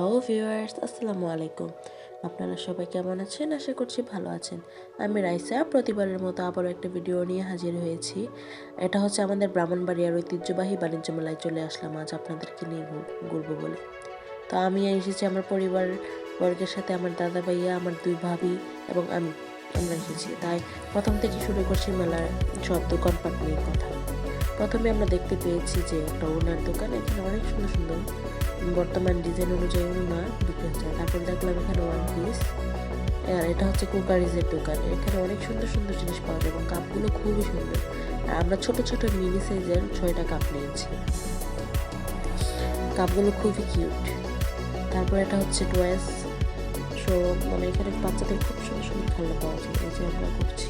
Hello viewers আসসালামু আলাইকুম। আপনারা সবাই কেমন আছেন? আশা করছি ভালো আছেন। আমি রাইসা। প্রতিবারের মতো আবারও একটা ভিডিও নিয়ে হাজির হয়েছি। এটা হচ্ছে আমাদের ব্রাহ্মণবাড়িয়ার ঐতিহ্যবাহী বাণিজ্য মেলায় চলে আসলাম। আজ আপনাদেরকে নিয়ে ঘুর- ঘুরবো বলে। তো আমি এসেছি আমার পরিবার বর্গের সাথে, আমার দাদা ভাইয়া, আমার দুই ভাবি এবং আমি। আমরা এসেছি। তাই প্রথম থেকে শুরু করছি মেলার সব দোকানপাট নিয়ে কথা। প্রথমে আমরা দেখতে পেয়েছি যে একটা ওনার দোকান। এখানে অনেক সুন্দর সুন্দর বর্তমান ডিজাইন অনুযায়ী ওনা বিক্রি হচ্ছে তারপর দেখলাম এখানে ওয়ান পিস আর এটা হচ্ছে কুকারিজের দোকান। এখানে অনেক সুন্দর সুন্দর জিনিস পাওয়া যায় এবং কাপগুলো খুবই সুন্দর। আর আমরা ছোট ছোট মিনি সাইজের ছয়টা কাপ নিয়েছি। কাপগুলো খুবই কিউট তারপর এটা হচ্ছে টয়েস শো মানে এখানে বাচ্চাদের খুব সুন্দর সুন্দর খেলনা পাওয়া যায়। এই যে আমরা করছি।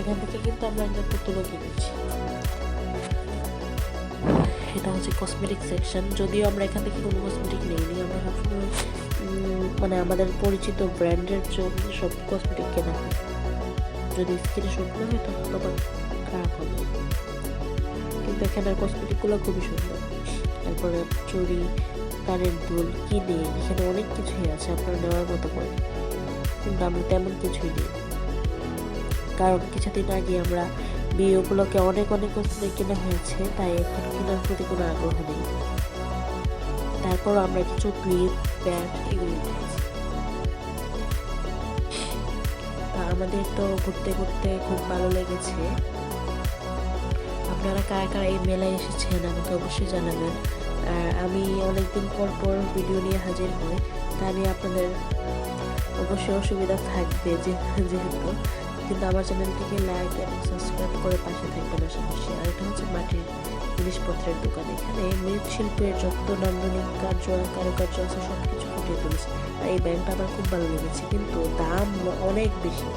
এখান থেকে কিন্তু আমরা একটা পুতুলও কিনেছি। এটা হচ্ছে কসমেটিক সেকশন যদিও আমরা এখান থেকে কোনো কসমেটিক নেইনি, আমরা সবসময় মানে আমাদের পরিচিত ব্র্যান্ডের জন্য সব কসমেটিক কেনা হয়। যদি স্কিনে শুট হয় তখন আবার খারাপ হবে। কিন্তু এখানের কসমেটিকগুলো খুবই সুন্দর। তারপরে চুরি কানের দুল, কিনে, এখানে অনেক কিছুই আছে, আপনারা নেওয়ার মতো করে। কিন্তু আমরা তেমন কিছুই নেই। কারণ কিছুদিন আগে আমরা বিয়ে উপলক্ষে অনেক অনেক কসমেটিক কেনা হয়েছে, তাই এখন কেনার প্রতি কোনো আগ্রহ নেই। তারপর আমরা কিছু ক্লিপ, প্যান্ট এগুলো তা আমাদের তো ঘুরতে ঘুরতে খুব ভালো লেগেছে। আপনারা কারা কারা এই মেলায় এসেছেন আমাকে অবশ্যই জানাবেন। আর আমি অনেকদিন পর পর ভিডিও নিয়ে হাজির হই, তা নিয়ে আপনাদের অবশ্যই অসুবিধা থাকবে যেহেতু। কিন্তু আমার চ্যানেলটিকে লাইক এবং সাবস্ক্রাইব করে পাশে থাকবেন, আশা করছি। আর এটা হচ্ছে মাটির জিনিসপত্রের দোকান। এখানে মৃৎশিল্পের যত নান্দনিক কার্য কারুকার্য আছে সব কিছু ফুটিয়ে তুলেছে। আর এই ব্যাংকটা আমার খুব ভালো লেগেছে, কিন্তু দাম অনেক বেশি।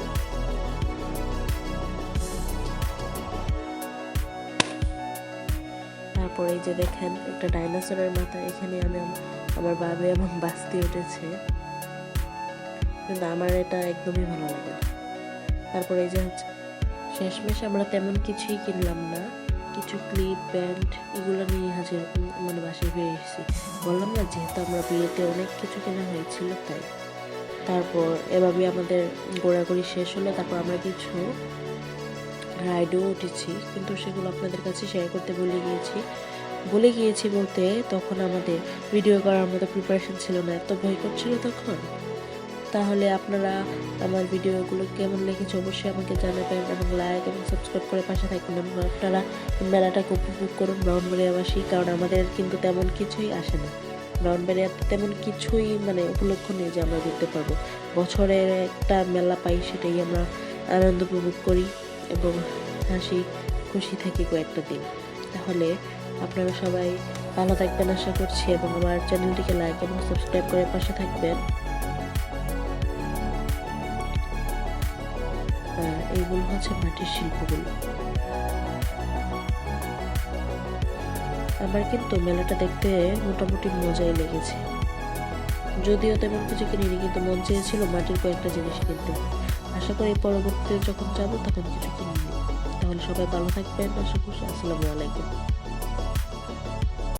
তারপরে যে দেখেন, একটা ডাইনোসরের মাথা। এখানে আমি আমার বাবে এবং বাস্তি উঠেছে। কিন্তু আমার এটা একদমই ভালো লাগে না। তারপরে এই যে শেষমেশ আমরা তেমন কিছুই কিনলাম না। কিছু ক্লিপ প্যান্ট এগুলো নিয়ে হাজির মানে বাসায় ফিরে এসেছি। বললাম না, যেহেতু আমরা বিয়েতে অনেক কিছু কেনা হয়েছিল তাই। তারপর এভাবে আমাদের ঘোরাঘুরি শেষ হলো তারপর আমরা কিছু রাইডও উঠেছি, কিন্তু সেগুলো আপনাদের কাছে শেয়ার করতে ভুলে গিয়েছি। ভুলে গিয়েছি বলতে তখন আমাদের ভিডিও করার মতো প্রিপারেশন ছিল না, এত ভয় করছিল তখন। তাহলে আপনারা আমার ভিডিওগুলো কেমন লেগেছে অবশ্যই আমাকে জানাবেন এবং লাইক এবং সাবস্ক্রাইব করে পাশে থাকবেন। এবং আপনারা মেলাটাকে উপভোগ করুন ব্রাউনবাড়িয়াবাসী কারণ আমাদের কিন্তু তেমন কিছুই আসে না। ব্রাউনবাড়িয়াতে তেমন কিছুই মানে উপলক্ষ নেই যে আমরা ঘুরতে পারব বছরের একটা মেলা পাই, সেটাই আমরা আনন্দ উপভোগ করি এবং হাসি, খুশি থাকি কয়েকটা দিন। তাহলে আপনারা সবাই ভালো থাকবেন আশা করছি এবং আমার চ্যানেলটিকে লাইক এবং সাবস্ক্রাইব করে পাশে থাকবেন। এইগুলো হচ্ছে মাটির শিল্পগুলো। আমার কিন্তু মেলাটা দেখতে মোটামুটি মজাই লেগেছে। যদিও তেমন কিছু কিনিনি, কিন্তু মন চেয়েছিল মাটির কয়েকটা জিনিস কিনতে। আশা করি পরবর্তীতে যখন যাব তখন কিছু কিনবো। তাহলে সবাই ভালো থাকবেন, আশা করছি। আসসালামু আলাইকুম।